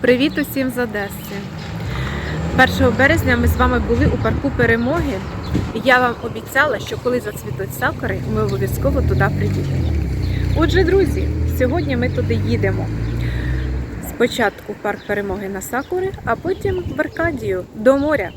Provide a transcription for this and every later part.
Привіт усім з Одеси. 1 березня ми з вами були у парку перемоги. І я вам обіцяла, що коли зацвітуть сакури, ми обов'язково туди приїдемо. Отже, друзі, сьогодні ми туди їдемо. Спочатку в парк перемоги на сакури, а потім в Аркадію до моря.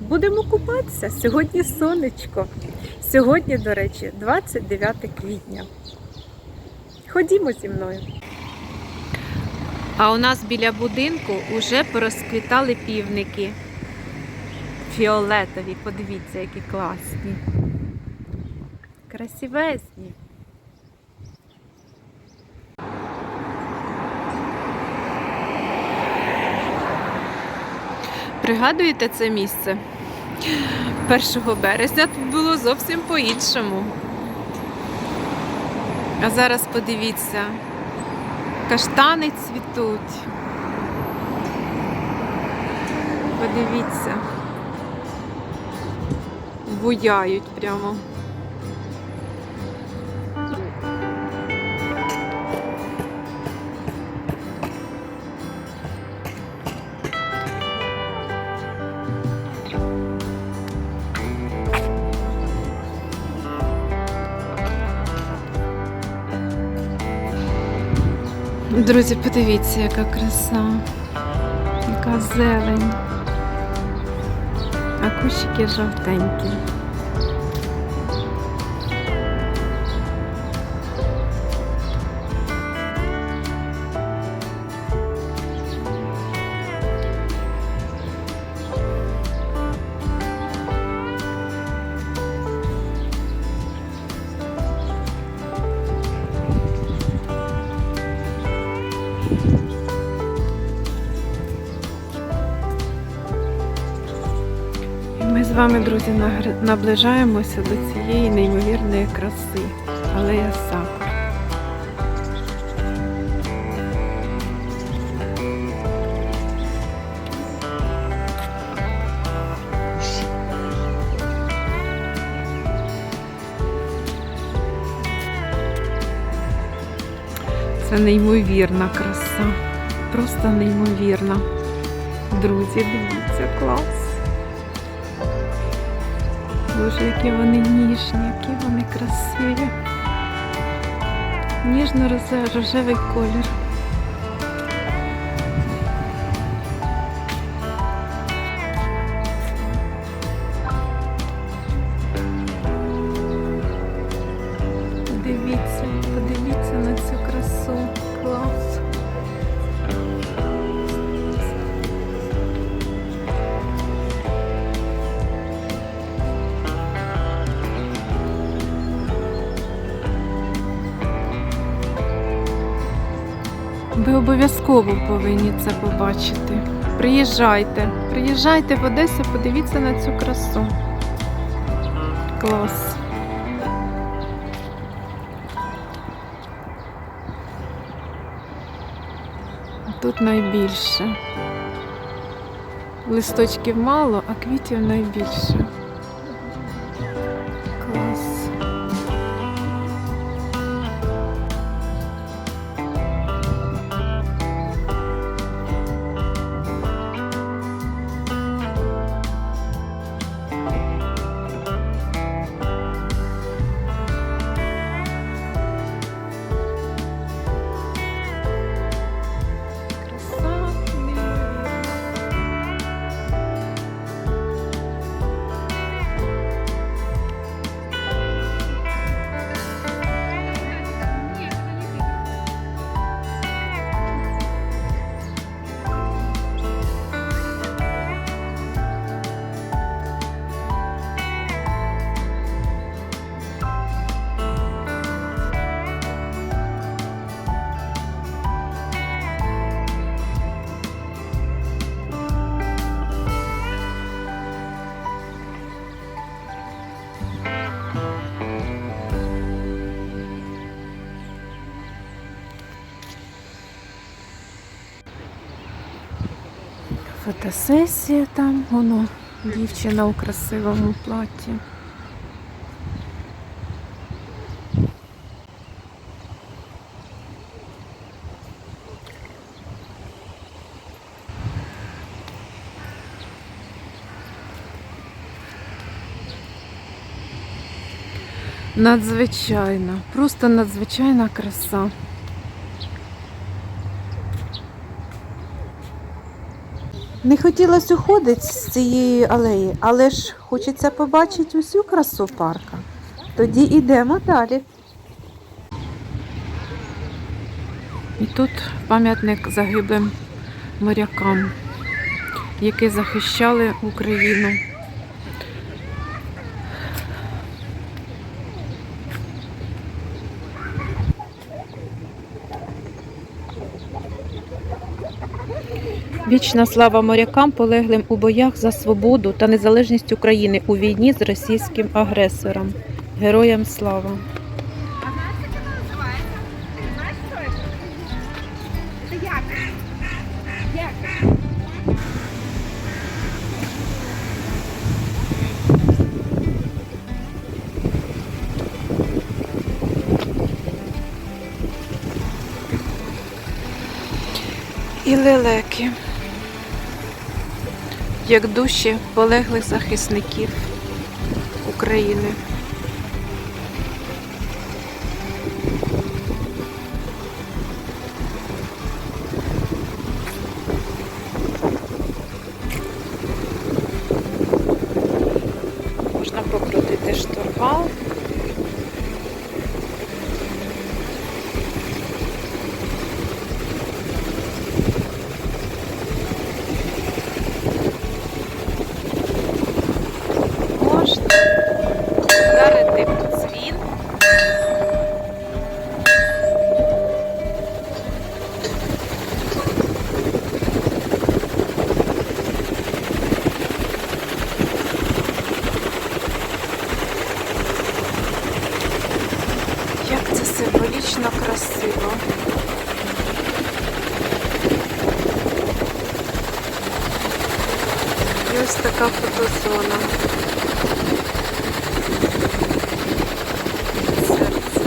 Будемо купатися. Сьогодні сонечко. Сьогодні, до речі, 29 квітня. Ходімо зі мною. А у нас біля будинку вже порозквітали півники. Фіолетові, подивіться, які класні. Красивезні. Пригадуєте це місце? 1 березня тут було зовсім по-іншому. А зараз подивіться, каштани цвітуть. Подивіться. Буяють прямо. Друзі, подивіться, яка краса, яка зелень. А кущики жовтенькі. Ми з вами, друзі, наближаємося до цієї неймовірної краси. Алея Сакур. Це неймовірна краса. Просто неймовірна. Друзі, дивіться, клас. Боже, які вони ніжні, які вони красиві. Ніжно-рожевий колір. Ви обов'язково повинні це побачити. Приїжджайте, приїжджайте в Одесу, подивіться на цю красу. Клас. Тут найбільше. Листочків мало, а квітів найбільше. фотосесія там, воно, дівчина у красивому платі. Надзвичайна, просто надзвичайна краса. Не хотілося уходити з цієї алеї, але ж хочеться побачити усю красу парка. Тоді йдемо далі. І тут пам'ятник загиблим морякам, які захищали Україну. Вічна слава морякам, полеглим у боях за свободу та незалежність України у війні з російським агресором. Героям слава! І лелеки, як душі полеглих захисників України. Можна покрутити штурвал. Можна вдарити в дзвін. Як це символічно красиво. І ось така фотозона. Серце.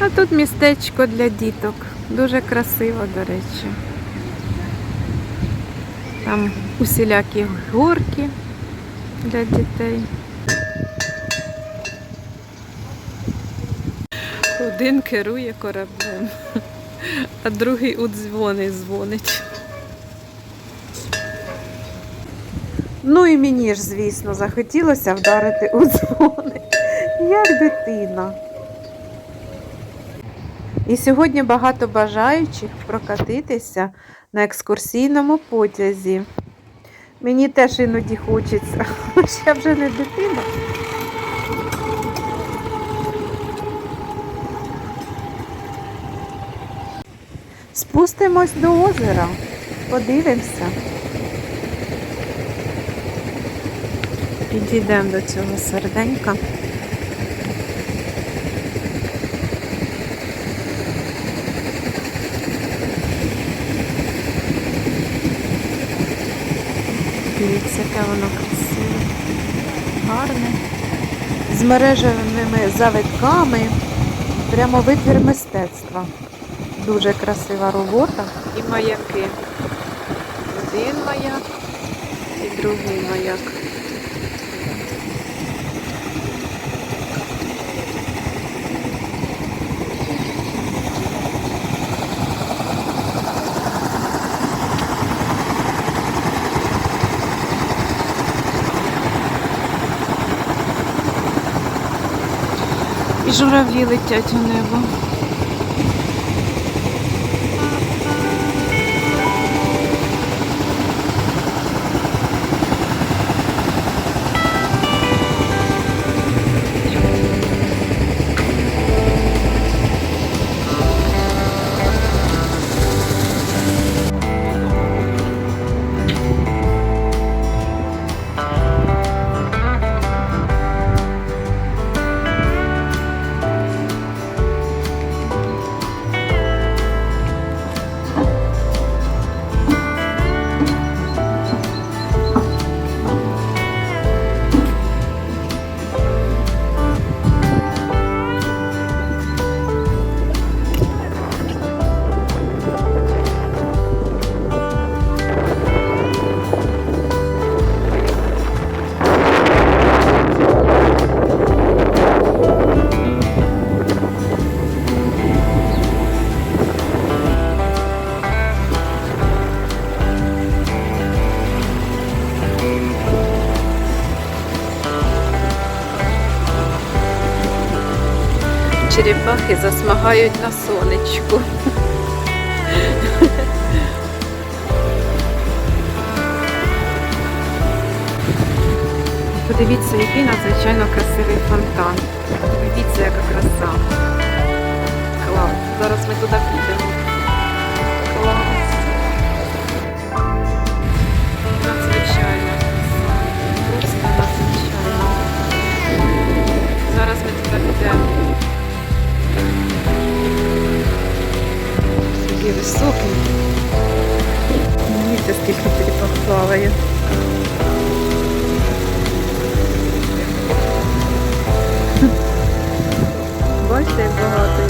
А тут містечко для діток. Дуже красиво, до речі. Там усілякі горки для дітей. Один керує кораблем, а другий у дзвони дзвонить. Ну і мені ж, звісно, захотілося вдарити у дзвони, як дитина. І сьогодні багато бажаючих прокатитися на екскурсійному потязі. Мені теж іноді хочеться, ж я вже не дитина. Спустимось до озера, подивимося. Підійдемо до цього серденька. Дивіться, яке воно красиве, гарне. З мережевими завитками. Прямо витвір мистецтва. Дуже красива робота. І маяки. Один маяк і другий маяк. І журавлі летять у небо. Черепахи засмагають на сонечку. Подивіться, який надзвичайно красивий фонтан. Дивіться, яка краса. Клас. Зараз ми туди підемо. Клас. Надзвичайно. Просто надзвичайно. Зараз ми туди підемо. Такий високий. Дивіться, скільки черепах плаває. Бачите, як багато.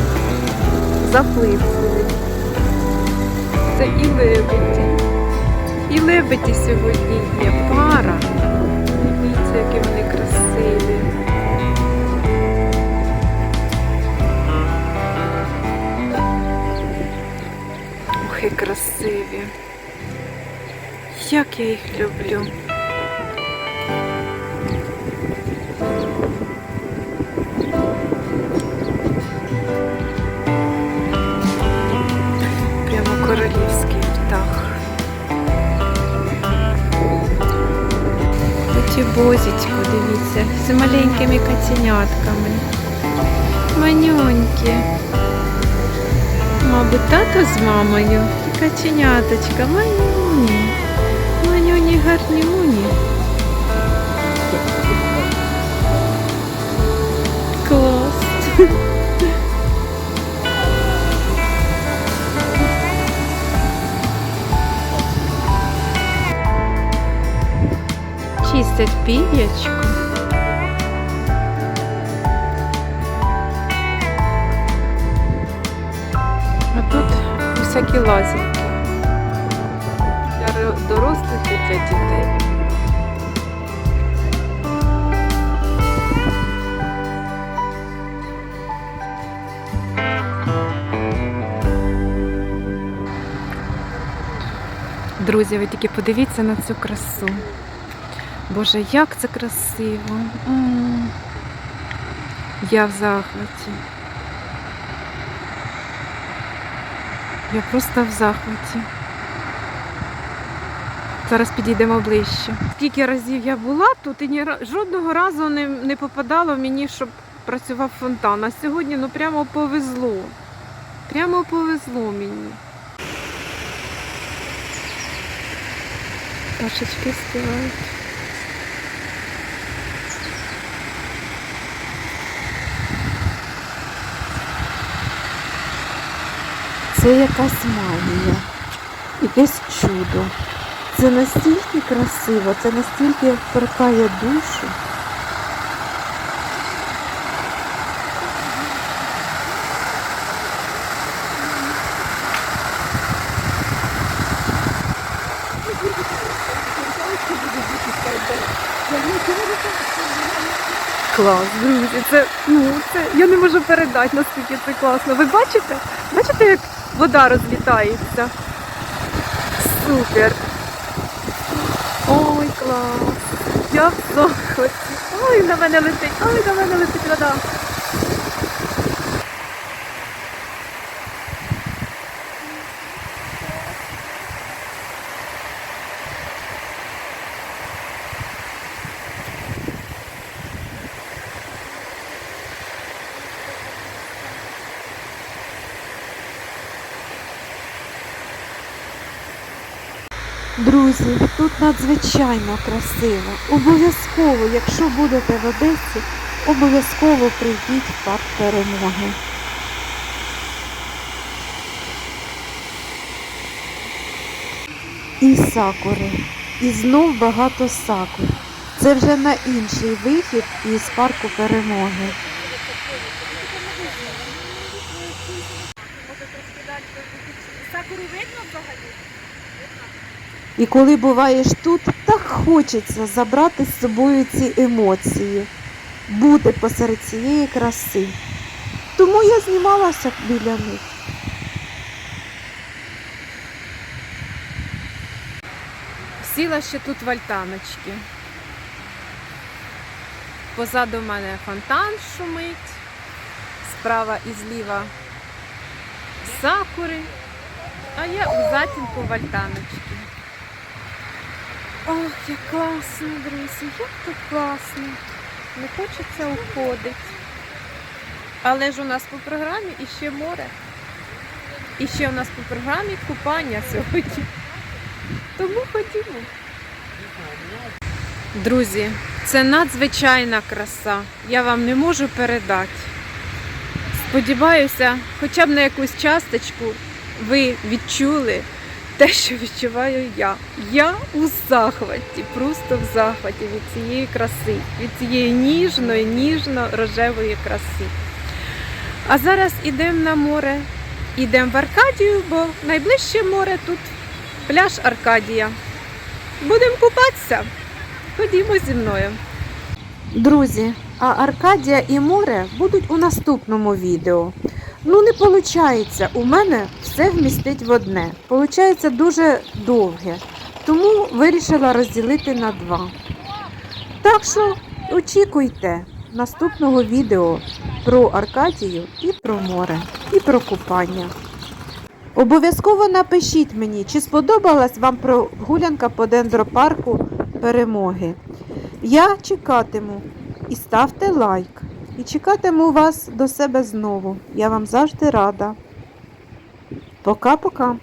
Заплив сьогодні. Це і лебеді. І лебеді сьогодні є. Пара. Дивіться, які вони красиві. Ох, красиві. Як я їх люблю. Прямо королівський птах. Оті бозічко, дивіться, з маленькими каценятками. Манюнькі. Мабуть, тато з мамою. І Каченяточка, манюні. Манюні гарнюні. Клас. Чистять пієчку. Всякі лазінки. Для ро- дорослих і для дітей. Друзі, ви тільки подивіться на цю красу. Боже, як це красиво. М. Я в захваті. Я просто в захваті. Зараз підійдемо ближче. Скільки разів я була тут і ні, жодного разу не, не попадало мені, щоб працював фонтан. А сьогодні ну прямо повезло. Прямо повезло мені. Пташечки співають. Це якась магія, якесь чудо. Це настільки красиво, це настільки торкає душу. Клас, друзі, це, ну, це я не можу передати, наскільки це класно. Ви бачите? Бачите, як вода розлітається? Супер. Ой, клас. Я в. Ой, на мене летить, ой, на мене летить вода. Друзі, тут надзвичайно красиво. Обов'язково, якщо будете в Одесі, обов'язково прийдіть в парк перемоги. І сакури. І знов багато сакур. Це вже на інший вихід із парку перемоги. Сакуру видно взагалі? І коли буваєш тут, так хочеться забрати з собою ці емоції, бути посеред цієї краси. Тому я знімалася біля них. Сіла ще тут в альтаночки. Позаду мене фонтан шумить, справа і зліва сакури, а я у затінку в альтаночки. Ох, як класно, друзі, як тут класно. Не хочеться уходити. Але ж у нас по програмі іще море. І ще у нас по програмі купання сьогодні. Тому ходімо. Друзі, це надзвичайна краса. Я вам не можу передати. Сподіваюся, хоча б на якусь часточку ви відчули те, що відчуваю я. Я у захваті, просто в захваті від цієї краси, від цієї ніжної, ніжно-рожевої краси. А зараз ідемо на море, ідемо в Аркадію, бо найближче море тут пляж Аркадія. Будемо купатися. Ходімо зі мною. Друзі, а Аркадія і море будуть у наступному відео. Ну, не виходить, у мене все вмістить в одне. Получається дуже довге. Тому вирішила розділити на два. Так що очікуйте наступного відео про Аркадію і про море, і про купання. Обов'язково напишіть мені, чи сподобалась вам прогулянка по дендропарку перемоги. Я чекатиму і ставте лайк. І чекатиму вас до себе знову. Я вам завжди рада. Пока-пока.